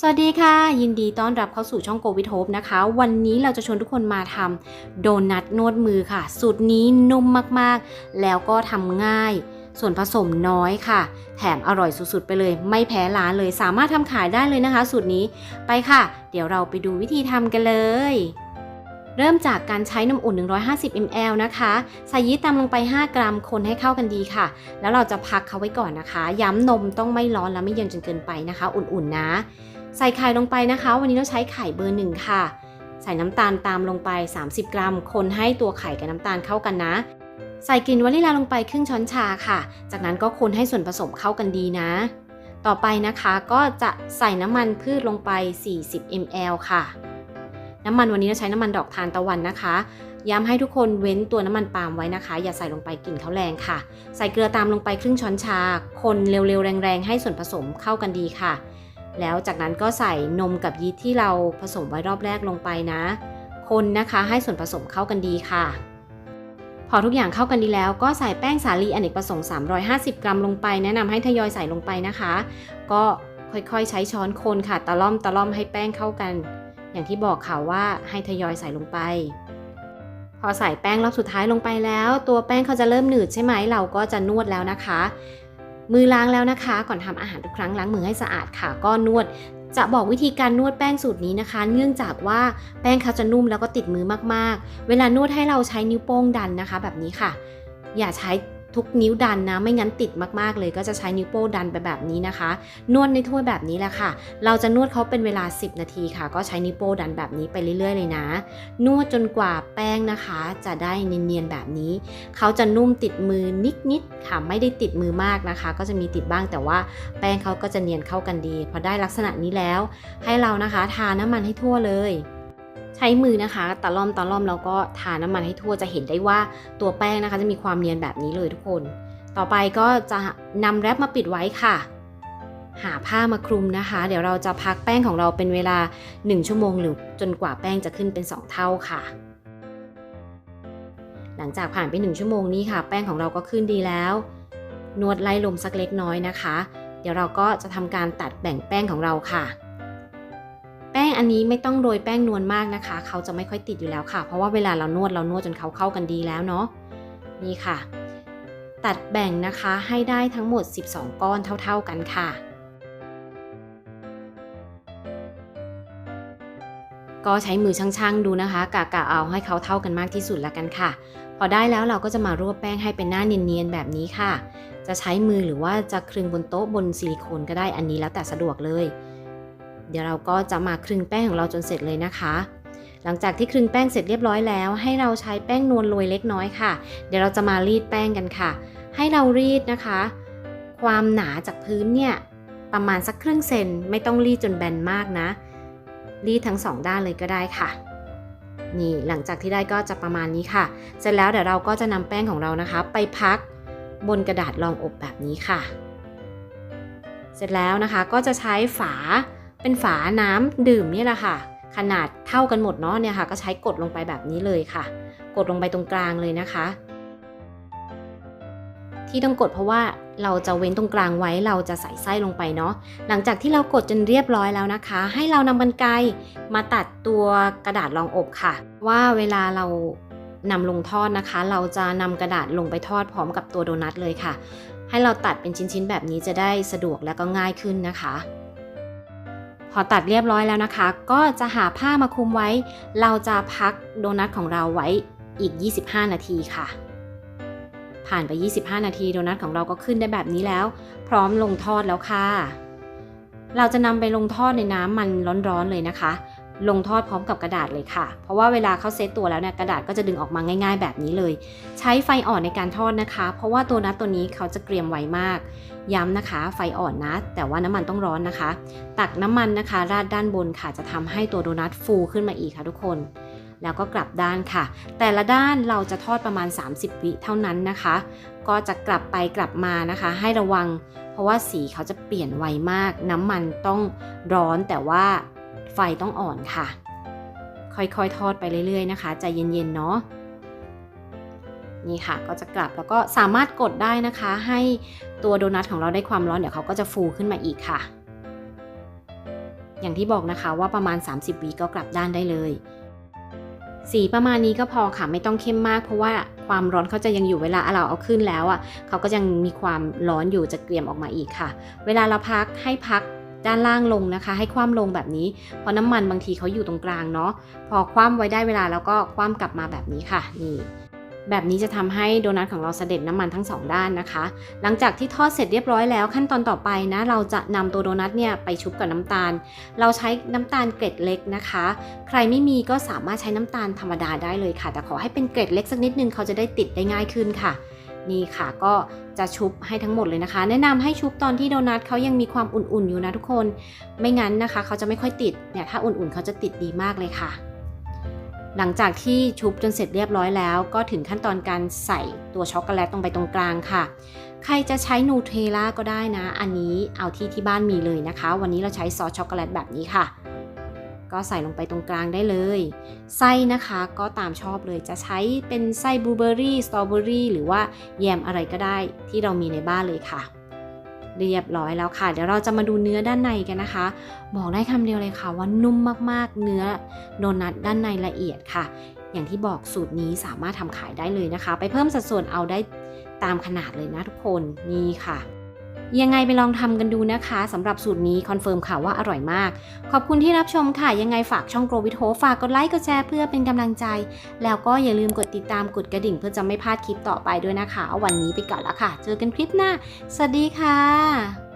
สวัสดีค่ะ ยินดีต้อนรับเข้าสู่ช่องโกวิทโฮปนะคะ วันนี้เราจะชวนทุกคนมาทำโดนัทนวดมือค่ะ สูตรนี้นุ่มมากๆ แล้วก็ทำง่าย ส่วนผสมน้อยค่ะ แถมอร่อยสุดๆไปเลย ไม่แพ้ร้านเลยสามารถทำขายได้เลยนะคะ สูตรนี้ไปค่ะ เดี๋ยวเราไปดูวิธีทำกันเลย เริ่มจากการใช้น้ำอุ่น 150 ml นะคะใส่ยีสต์ตามลงไป 5 กรัมคนให้เข้ากันดีค่ะ แล้วเราจะพักเขาไว้ก่อนนะคะ ย้ำนมต้องไม่ร้อนและไม่เย็นจนเกินไปนะคะ อุ่นๆนะ ใส่ไข่ลงไปนะคะ วันนี้เราใช้ไข่เบอร์หนึ่งค่ะ ใส่น้ำตาลตามลงไป 30 กรัม คนให้ตัวไข่กับน้ำตาลเข้ากันนะ ใส่กลิ่นวานิลลาลงไปครึ่งช้อนชาค่ะ จากนั้นก็คนให้ส่วนผสมเข้ากันดีนะ ต่อไปนะคะก็จะใส่น้ำมันพืชลงไป 40 ml ค่ะ น้ำมันวันนี้เราใช้น้ำมันดอกทานตะวันนะคะย้ำให้ทุกคนเว้นตัวน้ำมันปาล์มไว้นะคะ อย่าใส่ลงไปกลิ่นเขาแรงค่ะ ใส่เกลือตามลงไปครึ่งช้อนชา คนเร็วๆ แรงๆ ให้ส่วนผสมเข้ากันดีค่ะ แล้วจากนั้นก็ใส่นมกับยีสต์ที่เราผสมไว้รอบแรกลงไปนะ คนนะคะให้ส่วนผสมเข้ากันดีค่ะ พอทุกอย่างเข้ากันดีแล้วก็ใส่แป้งสาลีอเนกประสงค์ 350 กรัมลงไป แนะนำให้ทยอยใส่ลงไปนะคะ ก็ค่อยๆ ใช้ช้อนคนค่ะ ตะล่อมตะล่อมให้แป้งเข้ากัน อย่างที่บอกค่ะว่าให้ทยอยใส่ลงไป พอใส่แป้งรอบสุดท้ายลงไปแล้ว ตัวแป้งเขาจะเริ่มหนืดใช่ไหมเราก็จะนวดแล้วนะคะ มือล้างแล้วนะคะ ก่อนทำอาหารทุกครั้งล้างมือให้สะอาดค่ะ ก็นวดจะบอกวิธีการนวดแป้งสูตรนี้นะคะ เนื่องจากว่าแป้งเขาจะนุ่มแล้วก็ติดมือมากๆ เวลานวดให้เราใช้นิ้วโป้งดันนะคะ แบบนี้ค่ะ อย่าใช้ ทุกนิ้วดันนะ ไม่งั้นติดมากๆ เลยก็จะใช้นิ้วโป้งดันไปแบบนี้นะคะ นวดในถ้วยแบบนี้แหละค่ะ เราจะนวดเขาเป็นเวลา 10 นาทีค่ะ ก็ใช้นิ้วโป้งดันแบบนี้ไปเรื่อย ๆ เลยนะ นวดจนกว่าแป้งนะคะ จะได้เนียนๆแบบนี้ เขาจะนุ่มติดมือนิดๆค่ะ ไม่ได้ติดมือมากนะคะ ก็จะมีติดบ้างแต่ว่าแป้งเขาก็จะเนียนเข้ากันดี พอได้ลักษณะนี้แล้ว ให้เรานะคะ ทาน้ำมันให้ทั่วเลย ใช้มือนะคะตะล่อมตะล่อมแล้วก็ทาน้ำมันให้ทั่วจะเห็นได้ว่าตัวแป้งนะคะจะมีความเนียนแบบนี้เลยทุกคน ต่อไปก็จะนำแรปมาปิดไว้ค่ะ หาผ้ามาคลุมนะคะ เดี๋ยวเราจะพักแป้งของเราเป็นเวลา 1 ชั่วโมงหรือจนกว่าแป้งจะขึ้นเป็น 2 เท่าค่ะ หลังจากผ่านไป 1 ชั่วโมงนี้ค่ะ แป้งของเราก็ขึ้นดีแล้ว นวดไล่ลมสักเล็กน้อยนะคะ เดี๋ยวเราก็จะทำการตัดแบ่งแป้งของเราค่ะ อันนี้ไม่ต้องโรยแป้งนวลมากนะคะ เขาจะไม่ค่อยติดอยู่แล้วค่ะ เพราะว่าเวลาเรานวดเรานวดจนเขาเข้ากันดีแล้วเนาะนี่ค่ะ ตัดแบ่งนะคะให้ได้ทั้งหมด 12 ก้อนเท่า ๆกันค่ะ ก็ใช้มือช่างๆดูนะคะกะกะเอาให้เขาเท่ากันมากที่สุดละกันค่ะ พอได้แล้วเราก็จะมารวบแป้งให้เป็นหน้าเนียนๆแบบนี้ค่ะ จะใช้มือหรือว่าจะคลึงบนโต๊ะบนซิลิโคนก็ได้อันนี้แล้วแต่สะดวกเลย เดี๋ยวเราก็จะมาคลึงแป้งของเราจนเสร็จเลยนะคะ หลังจากที่คลึงแป้งเสร็จเรียบร้อยแล้ว ให้เราใช้แป้งนวลโรยเล็กน้อยค่ะ เดี๋ยวเราจะมารีดแป้งกันค่ะ ให้เรารีดนะคะ ความหนาจากพื้นเนี่ยประมาณสักครึ่งเซนไม่ต้องรีดจนแบนมากนะ รีดทั้งสองด้านเลยก็ได้ค่ะนี่หลังจากที่ได้ก็จะประมาณนี้ค่ะ เสร็จแล้วเดี๋ยวเราก็จะนำแป้งของเรานะคะ ไปพักบนกระดาษรองอบแบบนี้ค่ะ เสร็จแล้วนะคะก็จะใช้ฝา เป็นฝาน้ำดื่มนี่แหละค่ะ ขนาดเท่ากันหมดเนาะเนี่ยค่ะ ก็ใช้กดลงไปแบบนี้เลยค่ะ กดลงไปตรงกลางเลยนะคะ ที่ต้องกดเพราะว่าเราจะเว้นตรงกลางไว้เราจะใส่ไส้ลงไปเนาะหลังจากที่เรากดจนเรียบร้อยแล้วนะคะ ให้เรานำกรรไกรมาตัดตัวกระดาษรองอบค่ะ ว่าเวลาเรานำลงทอดนะคะ เราจะนำกระดาษลงไปทอดพร้อมกับตัวโดนัทเลยค่ะ ให้เราตัดเป็นชิ้นๆแบบนี้จะได้สะดวกและก็ง่ายขึ้นนะคะ พอตัดเรียบร้อยแล้วนะคะ ก็จะหาผ้ามาคลุมไว้ เราจะพักโดนัทของเราไว้อีก 25 นาทีค่ะ ผ่านไป 25 นาทีโดนัทของเราก็ขึ้นได้แบบนี้แล้ว พร้อมลงทอดแล้วค่ะ เราจะนำไปลงทอดในน้ำมันร้อนๆเลยนะคะ ลงทอดพร้อมกับกระดาษเลยค่ะ เพราะว่าเวลาเขาเซตตัวแล้วเนี่ยกระดาษก็จะดึงออกมาง่าย ๆ แบบนี้เลย ใช้ไฟอ่อนในการทอดนะคะ เพราะว่าตัวนัทตัวนี้เขาจะเกรียมไวมาก ย้ำนะคะ ไฟอ่อนนะ แต่ว่าน้ำมันต้องร้อนนะคะ ตักน้ำมันนะคะ ราดด้านบนค่ะจะทำให้ตัวโดนัทฟูขึ้นมาอีกค่ะทุกคนแล้วก็กลับด้านค่ะ แต่ละด้านเราจะทอดประมาณ 30 วิเท่านั้นนะคะ ก็จะกลับไปกลับมานะคะ ให้ระวัง เพราะว่าสีเขาจะเปลี่ยนไวมาก น้ำมันต้องร้อนแต่ว่า ฟต้องอ่อนค่ะ ค่อยๆทอดไปเรื่อยๆนะคะใจเย็นๆเนาะนี่ค่ะก็จะกลับแล้วก็สามารถกดได้นะคะ ให้ตัวโดนัทของเราได้ความร้อนเดี๋ยวเขาก็จะฟูขึ้นมาอีกค่ะ อย่างที่บอกนะคะว่าประมาณ 30วิก็กลับด้านได้เลย สีประมาณนี้ก็พอค่ะไม่ต้องเข้มมาก เพราะว่าความร้อนเขาจะยังอยู่เวลาเราเอาขึ้นแล้วอะเขาก็ยังมีความร้อนอยู่จะเกลี่ยมออกมาอีกค่ะ เวลาเราพักให้พัก ด้านล่างลงนะคะ ให้คว่ำลงแบบนี้ เพราะน้ำมันบางทีเขาอยู่ตรงกลางเนาะพอคว่ำไว้ได้เวลาแล้วก็คว่ำกลับมาแบบนี้ค่ะนี่แบบนี้จะทำให้โดนัทของเราเสด็จน้ำมันทั้งสองด้านนะคะ หลังจากที่ทอดเสร็จเรียบร้อยแล้วขั้นตอนต่อไปนะ เราจะนำตัวโดนัทเนี่ยไปชุบกับน้ำตาล เราใช้น้ำตาลเกล็ดเล็กนะคะ ใครไม่มีก็สามารถใช้น้ำตาลธรรมดาได้เลยค่ะ แต่ขอให้เป็นเกล็ดเล็กสักนิดนึงเขาจะได้ติดได้ง่ายขึ้นค่ะ นี่ค่ะก็จะชุบให้ทั้งหมดเลยนะคะ แนะนำให้ชุบตอนที่โดนัทเขายังมีความอุ่นๆอยู่นะทุกคน ไม่งั้นนะคะเขาจะไม่ค่อยติดเนี่ยถ้าอุ่นๆเขาจะติดดีมากเลยค่ะ หลังจากที่ชุบจนเสร็จเรียบร้อยแล้ว ก็ถึงขั้นตอนการใส่ตัวช็อกโกแลตลงไปตรงกลางค่ะ ใครจะใช้นูเทลล่าก็ได้นะ อันนี้เอาที่ที่บ้านมีเลยนะคะ วันนี้เราใช้ซอสช็อกโกแลตแบบนี้ค่ะ ก็ใส่ลงไปตรงกลางได้เลย ไส้นะคะก็ตามชอบเลยจะใช้เป็นไส้บลูเบอร์รี่สตรอเบอรี่หรือว่าแยมอะไรก็ได้ที่เรามีในบ้านเลยค่ะ เรียบร้อยแล้วค่ะ เดี๋ยวเราจะมาดูเนื้อด้านในกันนะคะ บอกได้คำเดียวเลยค่ะว่านุ่มมากๆ เนื้อโดนัทด้านในละเอียดค่ะ อย่างที่บอกสูตรนี้สามารถทำขายได้เลยนะคะ ไปเพิ่มสัดส่วนเอาได้ตามขนาดเลยนะทุกคนนี่ค่ะ ยังไงไปลองทำกันดูนะคะสำหรับสูตรนี้คอนเฟิร์มค่ะว่าอร่อยมาก ขอบคุณที่รับชมค่ะ ยังไงฝากช่อง Grow with Hope ฝากกดไลค์กดแชร์เพื่อเป็นกำลังใจ แล้วก็อย่าลืมกดติดตามกดกระดิ่งเพื่อจะไม่พลาดคลิปต่อไปด้วยนะคะ วันนี้ไปก่อนละค่ะ เจอกันคลิปหน้า สวัสดีค่ะ